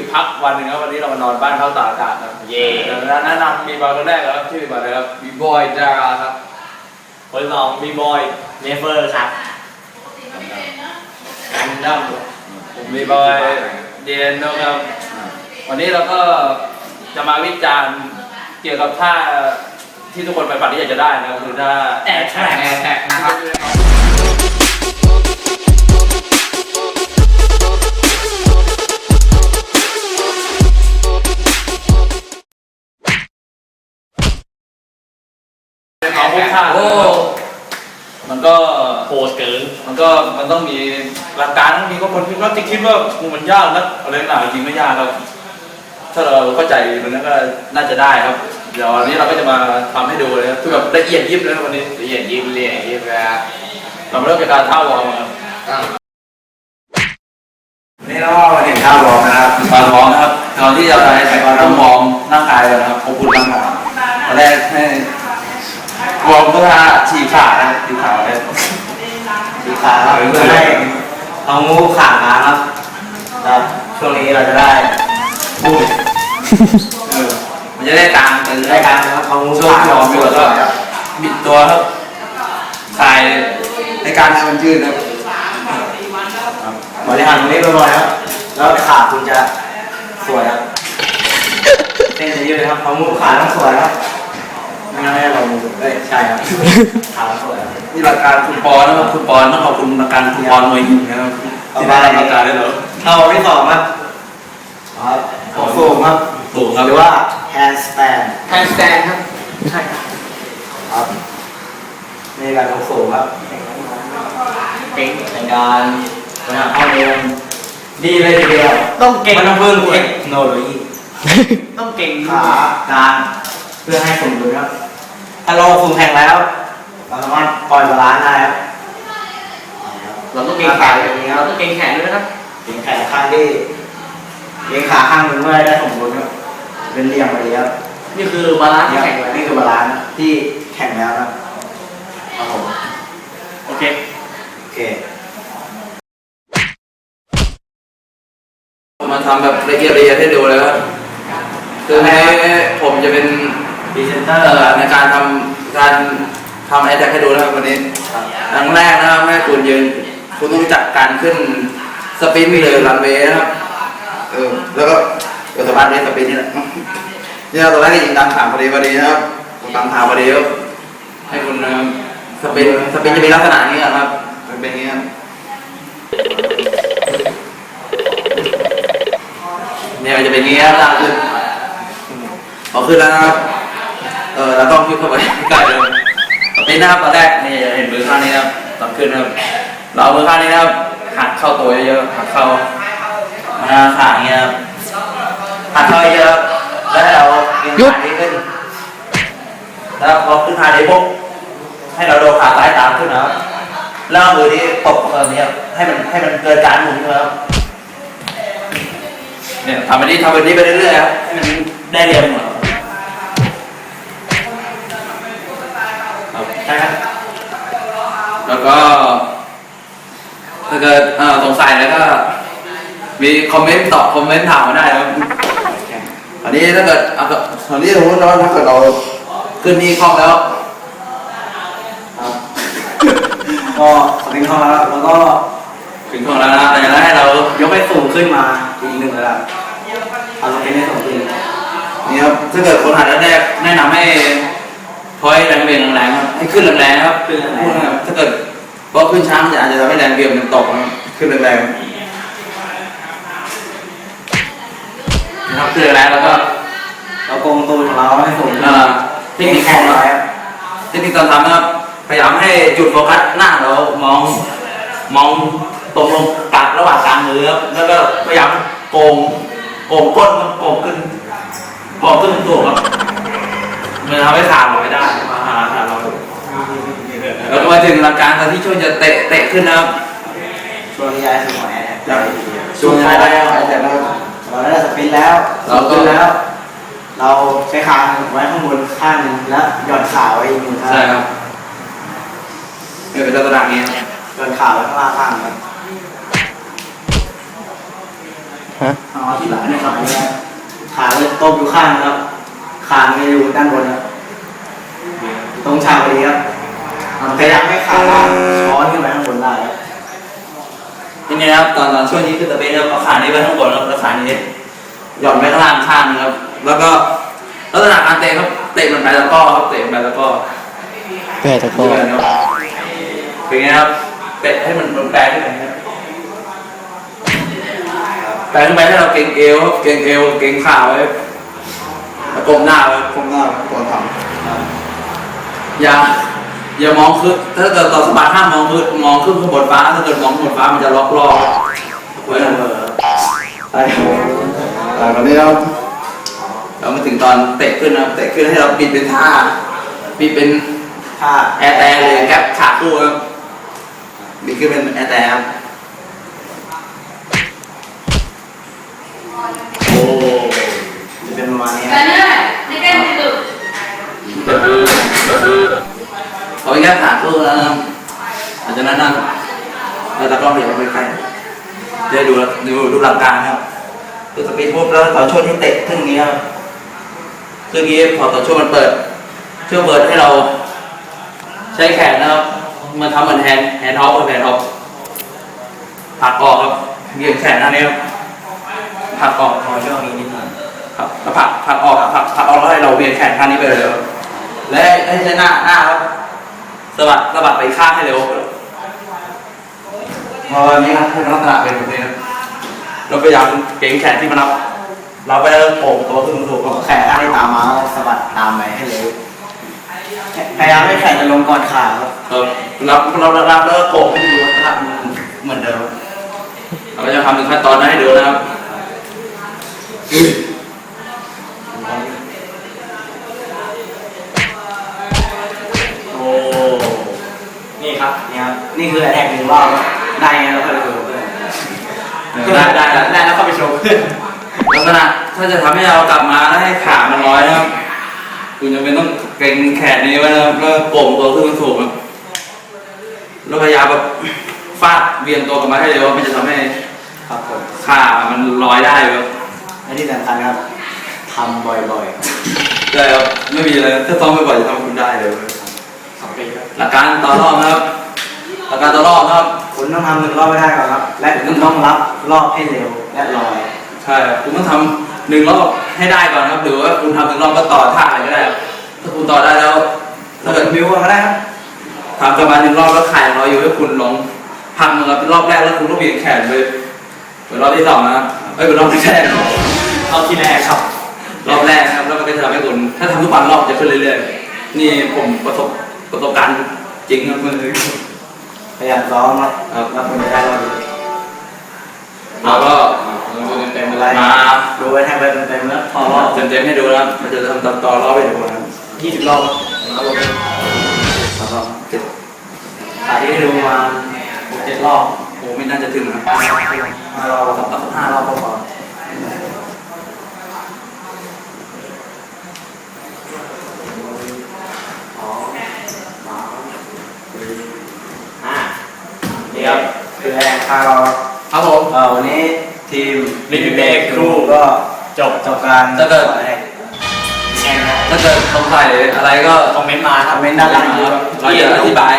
ยุดพักวันหนึ่งครับวันนี้เรามานอนบ้านเขาตากอากาศครับเย่เดี๋ยวแนะนำมีบอลคนแรกครับชื่อมาเลยครับบีบอยดาราครับคนสองมีบอยเนเฟอร์ครับกันดั้มผมมีบอยเดียนนะครับวันนี้เราก็จะมาวิจารณ์เกี่ยวกับท่าที่ทุกคนไปฝันที่อยากจะได้นะครับคือท่าแอร์แทร็กแอร์แท็กนะครับ กินมันก็มันต้องมีหลักการต้องมีก็คนคิดว่าจะคิดว่ามันยากนะอะไรหนาจริงไม่ยากครับ ถ้าเราเข้าใจมันก็น่าจะได้ครับ เดี๋ยววันนี้เราก็จะมาทำให้ดูเลยครับคือแบบละเอียดยิบเลยครับวันนี้ละเอียดยิบละเอียดยิบนะเรามาเริ่มจากการท่าวอร์มครับนี่เราเห็นท่าวอร์มนะครับการวอร์มนะครับก่อนที่จะไปใส่ก่อนต้องวอร์มร่างกายก่อนนะครับขอบคุณร่างกายตอนแรกให้วอร์มเพื่อฉีกขานะครับฉีกขาเลยสี ขาครับเพื่อให้เอางูขามาครับครับช่วงนี้เราจะได้บูดเออมันจะได้กลางตึงรายการนะครับเอางูช่วงขาววอร์มแล้วก็บิดตัวครับคลายในการให้มันยืดนะครับบริหารตรงนี้บ่อยๆครับแล้วขาคุณจะสวยครับเต้นจะยืดครับเอางูขาต้องสวยครับไม่งั้นไม่เราเอ้ยใช่ครับขาต้องสวย ครับนี่หลักการคุณปอนนะครับคุณปอนต้องขอบคุณหลักการคุณปอนมวยหญิงนะครับที่ได้รับหลักการได้เหรอเอาที่สองครับครับของสูงครับถูกครับหรือว่า handstand แฮนด์สแตนครับใช่ครับครับในการของสูงครับเก่งในการบริหารข้อมูลดีเลยทีเดียวต้องเก่งมันต้องเพิ่มเทคโนโลยีต้องเก่งขาการเพื่อให้สมดุลครับถ้าเราสูงแข็งแล้ว เราสามารถปล่อยบาลานซ์ได้ครับเราต้องเก่งแขนอย่างนี้เราต้องเก่งแขนด้วยนะครับเก่งแขนข้างที่เก่งขาข้างหนึ่งเมื่อได้สมดุลครับเป็นเหลี่ยมไปดีครับนี่คือบาลานซ์ที่นี่แข็งแรงนี่คือบาลานซ์ที่แข็งแล้วครับครับผมโอเคโอเคมาทำแบบละเอียดละเอียดให้ดูเลยครับคือวันนี้ผมจะเป็นพรีเซนเตอร์เอ่อในการทำการ ทำไอแท็กให้ดูนะครับวันนี้ครั้งแรกนะครับให้คุณยืน คุณต้องจัดการขึ้นสปินต์เลยรันเวย์นะครับ เออ แล้วก็เกิดสะพานนี้สปินนี่แหละเนี่ยตอนแรกก็ยิงตามถามพอดีพอดีนะครับตามถามพอดีครับให้คุณนะสปินสปินจะมีลักษณะอย่างนี้ครับเป็นอย่างนี้ครับเนี่ยจะเป็นอย่างนี้ครับลากขึ้นพอขึ้นแล้วนะครับ เออเราต้องขึ้นเข้าไปใกล้เลย นี่นะครับตอนแรกนี่เห็นมือข้างนี้นะครับตอนขึ้นนะครับ เราเอามือข้างนี้นะครับหักเข้าตัวเยอะๆหักเข้ามาขาอย่างเงี้ยครับหักเข้าเยอะๆแล้วให้เราดึงขานี้ขึ้น แล้วพอขึ้นขานี้ปุ๊บให้เราโดนขาซ้ายตามขึ้นนะครับแล้วเอามือนี้ตบแบบนี้ครับให้มันให้มันเกิดการหมุนนะครับเนี่ยทำแบบนี้ทำแบบนี้ไปเรื่อยๆครับให้มันได้เรียนหมด ใช่ครับ แล้วก็ถ้า เกิดสงสัยแล้วก็ มีคอมเมนต์ตอบคอมเมนต์ถามมาได้ครับอันนี้ถ้าเกิดอะก็ตอนนี้สมมติว่าถ้าเกิดเราขึ้นนี่คล่องแล้วก็สปริงเข้าแล้วแล้วก็ถึงคล่องแล้วนะแต่จะให้เรายกให้สูงขึ้นมาอีกหนึ่งระดับเอาสปริงให้สูงขึ้นนี่ครับถ้าเกิดคนหัดแรกแนะนำให้พอยแรงเบียงแรงๆครับให้ขึ้นแรงๆครับพูดนะครับถ้าเกิด เพราะขึ้นช้ามันจะอาจจะทำให้แรงเบี่ยงมันตกนะครับขึ้นแรงๆนะครับขึ้นแรงๆแล้วก็เราโกงตูนของเราให้สูงขึ้นเอ่อเทคนิคแข็ของงเราไว้ครับเทคนิคการทำนะครับพยายามให้จุดโฟกัสหน้าเรามองมองตรงลงกลางระหว่างกลางมือครับแล้วก็พยายามโกงโกงก้นมันโกงขึ้นโกงขึ้นตัวครับมันทำให้ขาลอยได้มาหาขาลอยแล้วก็ มาถึงหลักการตอนที่ช่วยจะเตะเตะขึ้นนะครับช่วงนี้ย้ายสมองแอร์ครับช่วงท้ายแล้วแต่เราเราได้สปรินแล้วเราก็สูงขึ้นแล้ว เราใช้ขาไว้ข้างบนข้างหนึงแล้วหย่อนขาไว้อีกหนึ่งข้างใช่ครับเนี่ยเป็นลักษณะนี้ครับส่วนขาไว้ข้างล่างข้างครับฮะเอาที่หลังเนี่ยครับขาเลยตบอยู่ข้างนะครับขาไม่อยู่ด้านบนครับตรงฉากพอดีครับ พยายามให้ขาช้อนขึ้นไปข้างบนได้ครับทีนี้นะครับตอนตอนช่วงนี้คือตะเบนเราเอาขานี้ไปข้างบนแล้วขานี้หย่อนไปข้างล่างข้างนะครับ แล้วก็ลักษณะการเตะครับเตะมันไปแล้วก็ครับเตะมันไปแล้วก็แปดตะก้อเป็นไงครับเตะให้มันมันแปลขึ้นไปครับแปลขึ้นไปให้เราเก่งเอวครับเก่งเอวเก่งขาไว้แล้วก้มหน้าไว้ก้มหน้าไว้ก่อนทำอย่า อย่ามองขึ้นถ้าเกิดต่อสะบัดห้ามมองขึ้นมองขึ้นข้างบนฟ้า ถ้าเกิดมองบนฟ้ามันจะล็อกรอบไว้นั่นเลยไปตอนนี้เราเรามาถึงตอนเตะขึ้นนะเตะขึ้นให้เราปิดเป็นท่าปิดเป็นถ้าแอร์แต่เลยแก๊ปขาคู่ครับบิดขึ้นเป็นแอร์แต่ครับโอ้จะเป็นประมาณนี้ครับ Tanya, ni kan itu. เขาูแล้วนะหลังจากนั้นนะเราจะกล้องเดี๋ยวไปใกล้เดี๋ยวดูดูดูหลักการนะครับคือสปีดปุ๊บแล้วต่อช่วงที่เตะขึ้นอย่างนี้ครับขึ้นอย่างนี้พอต่อช่วงมันเปิดช่วงเปิดให้เรา ใช้แขนนะครับมาทำเหมือนแฮนด์แฮนด์ฮอปกับแฮนด์ฮอปผักออกครับเหยียดแขนอันนี้ครับผักออกขอช่วงนี้นิดหน่อยครับแล้วผักผักออกผักผักออกแล้วให้เราเวียนแขนข้างนี้ไปเลย และให้ใช้หน้าหน้าครับ สะบัดสะบัดไปข้างให้เร็วพออันนี้ครับให้ลักษณะเป็นแบบนี้ครับเราพยายามเก่งแขนที่มันรับ เราไปแล้วโผล่ตัวขึ้นสูงแขนข้างที่ตามมาสะบัดตามไปให้เร็วพยายามให้แขนจะลงก่อนขาครับเออรับเรารับแล้วก็โผล่ให้ดูลักษณะเหมือนเดิมเราก็จะทำถึงขั้นตอนนั้นให้ดูนะครับ ล้วเข้าไปโชว์เพื่อนลักษณะถ้าจะทำให้เรากลับมาแล้วให้ขามันร้อยนะครับ คุณจะเป็นต้องเกรงแขนนี้ไว้นะครับแล้วโก่งตัวขึ้นสูงครับแล้วพยายามแบบฟาดเวียนตัวกลับมาให้เร็วมันจะทำให้ครับผมขามันลอยได้ครับและที่สำคัญครับทำบ่อยได้ครับไม่มีอะไรถ้าซ้อมบ่อยๆจะทำคุณได้เลยครับๆสองปีครับหลักการต่อรอบนะครับ หลักการต่อรอบนะครับ คุณต้องทำหนึ่งรอบไม่ได้ก่อนครับ และคุณต้องรับรอบให้เร็วและลอย ใช่ครับคุณต้องทำหนึ่งรอบให้ได้ก่อนครับหรือว่าคุณทำหนึ่งรอบก็ต่อท่าอะไรก็ได้ครับถ้าคุณต่อได้แล้วถ้าถ้าเกิเกิดดบิวก็ได้ครับทำประมาณหนึ่งรอบแล้วไข่รออยู่ให้คุณลองพังนะครับรอบแรกแล้วคุณก็เบียดแขนไปเป็นรอบที่สองนะครับเอ้ยเป็นรอบที่แรกเอาที่แรกครับ รอบแรกนะครับแล้วมันก็จะทำให้คุณถ้าทำทุกวันรอบจะขึ้นเรื่อยๆนี่ผมประสบประสบการณ์จริงครับมือพยายามซ้อมครับแล้วคุณจะได้รอบดีเราก็ เต็มๆมาดูไว้แทงไปเต็มๆแล้วพอรอบเต็มๆให้ดูนะครับมันจะทำต่อต่อรอบไปดูนะครับยี่สิบรอบครับผมสองรอบเจ็ดขาที่ให้ดูมาหกเจ็ดรอบโอ้ไม่น่าจะถึงนะห้ารอบสองรอบห้ารอบก็พอสองสามสี่ห้านี่ครับคือแรงห้ารอบครับผมเอ่อวันนี้ ทีม Living Day Crew ก็จบจบการถ้าเกิดแข่งนะถ้าเกิดสงสัยอะไรก็คอมเมนต์มาครับคอมเมนต์ด้านล่างอยู่ครับเราจะอธิบาย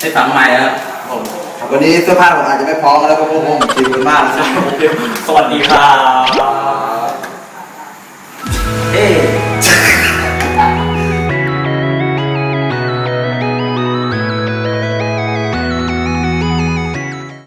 ให้ฟังใหม่นะครับผมวันนี้เสื้อผ้าผมอาจจะไม่พร้อมแล้วเพราะพวกผมชิวกันมากนะครับ สวัสดีครับ